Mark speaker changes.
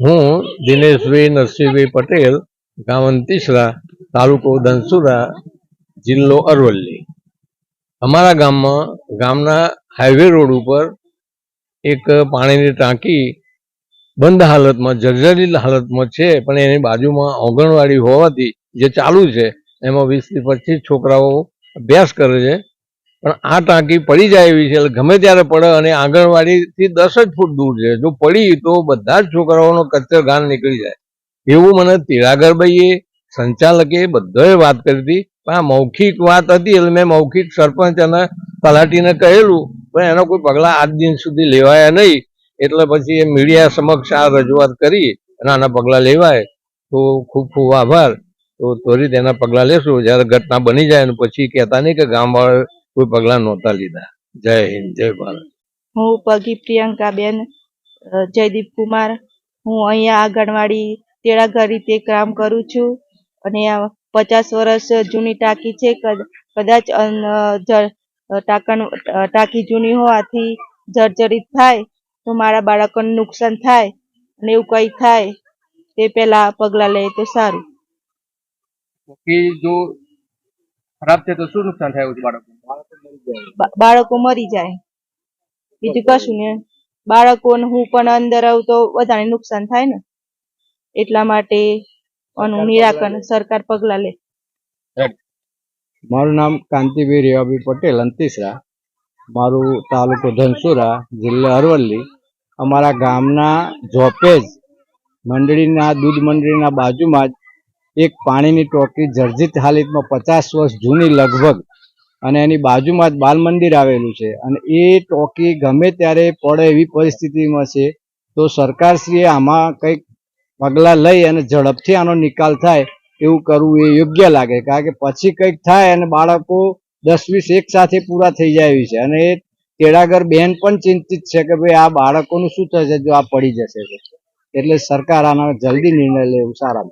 Speaker 1: હું દિનેશભાઈ નરસિંહભાઈ પટેલ ગામ અંતીસરા તાલુકો ધનસુરા, જિલ્લો અરવલ્લી. અમારા ગામમાં ગામના હાઈવે રોડ ઉપર એક પાણીની ટાંકી બંધ હાલતમાં જર્જરિત હાલતમાં છે, પણ એની બાજુમાં આંગણવાડી હોવાથી જે ચાલુ છે, એમાં વીસથી પચીસ છોકરાઓ અભ્યાસ કરે છે. પણ આ ટાંકી પડી જાય એવી છે, એટલે ગમે ત્યારે પડે અને આંગણવાડીથી દસ જ ફૂટ દૂર છે. જો પડી તો બધા જ છોકરાઓનો કચ્છર ગાન નીકળી જાય. એવું મને તિરાગરભાઈએ સંચાલકે બધાએ વાત કરી હતી. પણ આ મૌખિક વાત હતી, એટલે મેં મૌખિક સરપંચ અને તલાટીને કહેલું, પણ એનો કોઈ પગલાં આજ દિન સુધી લેવાયા નહીં. એટલે પછી એ મીડિયા સમક્ષ આ રજૂઆત કરી, અને આના પગલાં લેવાય. તો ખૂબ ખૂબ આભાર. તો ત્વરિત એના પગલાં લેશું. જ્યારે ઘટના બની જાય પછી કહેતા નહીં કે ગામવાળાએ કોઈ પગલાં નહોતા લીધા. જય હિન્દ જય ભારત.
Speaker 2: હું પગી પ્રિયંકાબેન જયદીપ કુમાર. હું અહીંયા આંગણવાડી તેડાગર રીતે કામ કરું છું અને આ પચાસ વર્ષ જૂની ટાંકી છે. કદ- કદાચ ટાંકણ ટાંકી જૂની હોવાથી જર્જરિત થાય તો મારા બાળકોને નુકસાન થાય અને એવું કંઈ થાય તે પહેલાં પગલાં લે તો સારું.
Speaker 3: જો ખરાબ છે તો શું નુકસાન થાય બાળકો
Speaker 2: બાળકો મરી જાય. બીજું કશું ને બાળકોને હું પણ અંદર આવું તો વધારે નુકસાન થાય ને. એટલા માટે આનું નિરાકરણ સરકાર પગલાં લે.
Speaker 4: મારું નામ કાંતિભાઈ રેવાભાઈ પટેલ અંતિસરા. મારું તાલુકો ધનસુરા જિલ્લા અરવલ્લી. અમારા ગામના જોપેજ મંડળીના દૂધ મંડળીના બાજુમાં જ એક પાણીની ટોકી જર્જિત હાલતમાં પચાસ વર્ષ જૂની લગભગ અને એની બાજુમાં જ બાલ મંદિર આવેલું છે. અને એ ટોકી ગમે ત્યારે પડે એવી પરિસ્થિતિમાં છે, તો સરકારશ્રીએ આમાં કંઈક પગલાં લઈ અને ઝડપથી આનો નિકાલ થાય એવું કરવું એ યોગ્ય લાગે. કારણ કે પછી કંઈક થાય અને બાળકો દસ વીસ એક સાથે પૂરા થઈ જાય છે. અને એ તેડાગર બેન પણ ચિંતિત છે કે ભાઈ આ બાળકોનું શું થશે, જો આ પડી જશે એટલે સરકાર આનો જલ્દી નિર્ણય લે એવું સારા